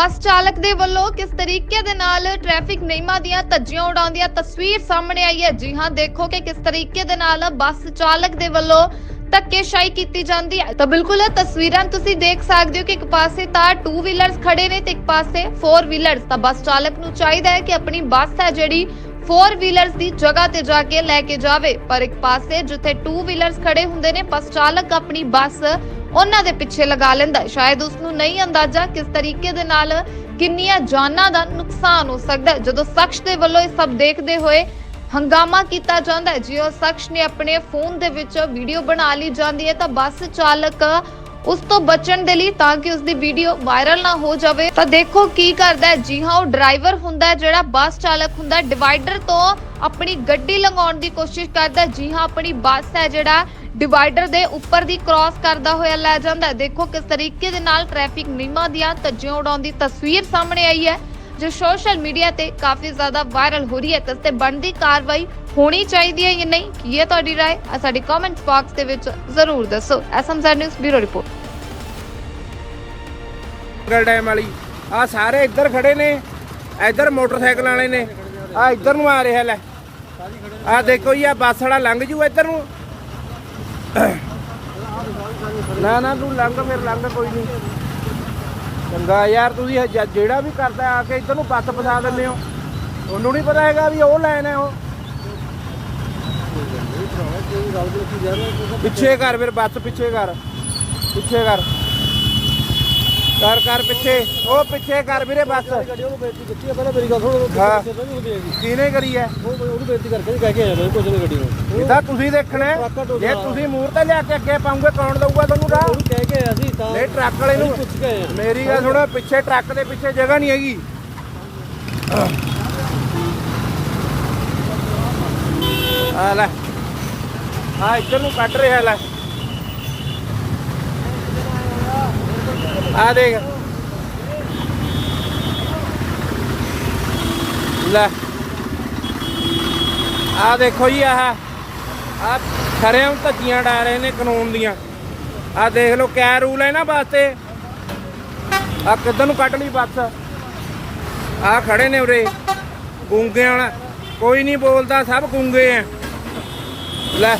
ਬੱਸ ਚਾਲਕ ਦੇ ਵੱਲੋਂ ਕਿਸ ਤਰੀਕੇ ਦੇ ਨਾਲ ਟ੍ਰੈਫਿਕ ਨਿਯਮਾਂ ਦੀਆਂ ਧੱਜੀਆਂ ਉਡਾਉਂਦੀਆਂ ਤਸਵੀਰ ਸਾਹਮਣੇ ਆਈ ਹੈ? ਜੀ ਹਾਂ, ਦੇਖੋ ਕਿ ਕਿਸ ਤਰੀਕੇ ਦੇ ਨਾਲ ਬੱਸ ਚਾਲਕ ਦੇ ਵੱਲੋਂ ਧੱਕੇਸ਼ਾਹੀ ਕੀਤੀ ਜਾਂਦੀ ਹੈ। ਤਾਂ ਬਿਲਕੁਲ ਇਹ ਤਸਵੀਰਾਂ ਤੁਸੀਂ ਦੇਖ ਸਕਦੇ ਹੋ ਕਿ ਇੱਕ ਪਾਸੇ ਤਾਂ ਟੂ ਵੀਲਰਸ ਖੜੇ ਨੇ ਤੇ ਇੱਕ ਪਾਸੇ ਫੋਰ ਵੀਲਰਸ ਤਾਂ ਬੱਸ ਚਾਲਕ ਨੂੰ ਚਾਹੀਦਾ ਹੈ ਕਿ ਆਪਣੀ ਬੱਸ ਹੈ ਜਿਹੜੀ ਫੋਰ ਵੀਲਰਸ ਦੀ ਜਗ੍ਹਾ ਤੇ ਜਾ ਕੇ ਲੈ ਕੇ ਜਾਵੇ। ਪਰ ਇੱਕ ਪਾਸੇ ਜਿੱਥੇ ਟੂ ਵੀਲਰਸ ਖੜੇ ਹੁੰਦੇ ਨੇ, ਬੱਸ ਚਾਲਕ ਆਪਣੀ ਬੱਸ ਉਹਨਾਂ ਦੇ ਪਿੱਛੇ ਲਗਾ ਲੈਂਦਾ ਹੈ। ਸ਼ਾਇਦ ਉਸ ਨੂੰ ਨਹੀਂ ਅੰਦਾਜ਼ਾ ਕਿਸ ਤਰੀਕੇ ਦੇ ਨਾਲ ਕਿੰਨੀਆਂ ਜਾਨਾਂ ਦਾ ਨੁਕਸਾਨ ਹੋ ਸਕਦਾ ਹੈ। ਜਦੋਂ ਸ਼ਖਸ ਦੇ ਵੱਲੋਂ ਇਹ ਸਭ ਦੇਖਦੇ ਹੋਏ ਹੰਗਾਮਾ ਕੀਤਾ ਜਾਂਦਾ ਹੈ, ਜੇ ਸ਼ਖਸ ਨੇ ਆਪਣੇ ਫੋਨ ਦੇ ਵਿੱਚ ਵੀਡੀਓ ਬਣਾ ਲਈ ਜਾਂਦੀ ਹੈ, ਤਾਂ ਬੱਸ ਚਾਲਕ ਉਸ ਤੋਂ ਬਚਣ ਦੇ ਲਈ ਤਾਂ ਕਿ ਉਸ ਦੀ ਵੀਡੀਓ ਵਾਇਰਲ ਨਾ ਹੋ ਜਾਵੇ। ਤਾਂ ਦੇਖੋ ਕੀ ਕਰਦਾ ਹੈ। ਜੀ ਹਾਂ, ਉਹ ਡਰਾਈਵਰ ਹੁੰਦਾ ਹੈ, ਜਿਹੜਾ ਬੱਸ ਚਾਲਕ ਹੁੰਦਾ ਹੈ। ਡਿਵਾਈਡਰ ਤੋਂ ਆਪਣੀ ਗੱਡੀ ਲੰਘਾਉਣ ਦੀ ਕੋਸ਼ਿਸ਼ ਕਰਦਾ ਹੈ। ਜੀ ਹਾਂ, ਆਪਣੀ ਬੱਸ ਹੈ ਜਿਹੜਾ ਡਿਵਾਈਡਰ ਦੇ ਉੱਪਰ ਦੀ ਕ੍ਰਾਸ ਕਰਦਾ ਹੋਇਆ ਲੈ ਜਾਂਦਾ ਹੈ ਦੇਖੋ ਕਿਸ ਤਰੀਕੇ ਦੇ ਨਾਲ ਟ੍ਰੈਫਿਕ ਨਿਯਮਾਂ ਦੀਆਂ ਧੱਜੀਆਂ ਉਡਾਉਣ ਦੀ ਤਸਵੀਰ ਸਾਹਮਣੇ ਆਈ ਹੈ ਜੋ ਸੋਸ਼ਲ ਮੀਡੀਆ ਤੇ ਕਾਫੀ ਜ਼ਿਆਦਾ ਵਾਇਰਲ ਹੋ ਰਹੀ ਹੈ ਤੇ ਇਸ ਤੇ ਬਣਦੀ ਕਾਰਵਾਈ ਹੋਣੀ ਚਾਹੀਦੀ ਹੈ ਜਾਂ ਨਹੀਂ ਕੀ ਹੈ ਤੁਹਾਡੀ رائے ਆ ਸਾਡੀ ਕਮੈਂਟ ਬਾਕਸ ਦੇ ਵਿੱਚ ਜ਼ਰੂਰ ਦੱਸੋ ਐਸਐਮਜ਼ੈਡ ਨਿਊਜ਼ ਬਿਊਰੋ ਰਿਪੋਰਟ ਗਲ ਡੈਮ ਵਾਲੀ ਆ ਸਾਰੇ ਇੱਧਰ ਖੜੇ ਨੇ ਇੱਧਰ ਮੋਟਰਸਾਈਕਲ ਵਾਲੇ ਨੇ ਆ ਇੱਧਰ ਨੂੰ ਆ ਰਿਹਾ ਲੈ ਆ ਦੇਖੋ ਜੀ ਆ ਬੱਸ ਵਾਲਾ ਲੰਘ ਜੂ ਇੱਧਰ ਨੂੰ ਨਾ ਨਾ, ਤੂੰ ਲੰਘ ਫਿਰ, ਲੰਘ, ਕੋਈ ਨਹੀਂ ਚੰਗਾ ਯਾਰ ਤੁਸੀਂ ਜ- ਜਿਹੜਾ ਵੀ ਕਰਦਾ ਆ ਕੇ ਇੱਧਰ ਨੂੰ ਬੱਸ ਫਸਾ ਦਿੰਦੇ ਹੋ। ਉਹਨੂੰ ਨਹੀਂ ਪਤਾ ਹੈਗਾ ਵੀ ਉਹ ਲਾਈਨ ਹੈ ਉਹ। ਪਿੱਛੇ ਕਰ ਫਿਰ, ਬੱਸ ਪਿੱਛੇ ਕਰ। ਪਿੱਛੇ ਕਰ। ਕਰ ਕਰ ਪਿੱਛੇ। ਉਹ ਪਿੱਛੇ ਕਰ ਵੀਰੇ ਬੱਸ। ਗੱਡੀ ਉਹਨੂੰ ਬੇਇੱਜ਼ਤੀ ਕੀਤੀ ਆ। ਪਹਿਲਾਂ ਮੇਰੀ ਗੱਲ ਸੁਣੋ ਹਾਂ। ਨਹੀਂ ਹੁੰਦੀ ਹੈਗੀ? ਕਿਹਨੇ ਕਰੀ ਹੈ ਉਹ ਉਹਨੂੰ ਬੇਇੱਜ਼ਤੀ ਕਰਕੇ ਕਹਿ ਕੇ ਆਇਆ ਮੈਂ ਕੁਝ ਨਹੀਂ ਗੱਡੀ ਨੂੰ। ਇਹਦਾ ਤੁਸੀਂ ਦੇਖਣਾ ਹੈ। ਜੇ ਤੁਸੀਂ ਮੂਹਰ ਤੇ ਲਿਆ ਕੇ ਅੱਗੇ ਪਾਉਂਗੇ ਕੌਣ ਦਊਗਾ ਤੁਹਾਨੂੰ ਰਾਹ? ਉਹਨੂੰ ਕਹਿ ਕੇ ਆਇਆ ਸੀ ਤਾਂ ਨਹੀਂ ਟਰੱਕ ਵਾਲੇ ਨੂੰ ਪੁੱਛ ਕੇ ਆਏ ਆ। ਮੇਰੀ ਗੱਲ ਸੁਣੋ ਪਿੱਛੇ ਟਰੱਕ ਦੇ ਪਿੱਛੇ ਜਗ੍ਹਾ ਨਹੀਂ ਹੈਗੀ। ਆ ਲੈ। ਆ ਇੱਧਰ ਨੂੰ ਕੱਢ ਰਿਹਾ ਲੈ। ਆ ਦੇਖ। ਲੈ। ਆ ਦੇਖੋ ਜੀ ਆਹ। ਆ ਖਰਿਆਂ ਧੱਜੀਆਂ ਡਾ ਰਹੇ ਨੇ ਕਾਨੂੰਨ ਦੀਆਂ। ਆ ਦੇਖ ਲਓ ਕਿਆ ਰੂਲ ਹੈ ਨਾ ਵਾਸਤੇ। ਆ ਕਿੱਧਰ ਨੂੰ ਕੱਢ ਲਈ ਬੱਸ। ਆ ਖੜੇ ਨੇ ਉਰੇ। ਗੂੰਗਿਆਂ ਵਾਲਾ। ਕੋਈ ਨਹੀਂ ਬੋਲਦਾ, ਸਭ ਗੂੰਗੇ ਆ ਲੈ।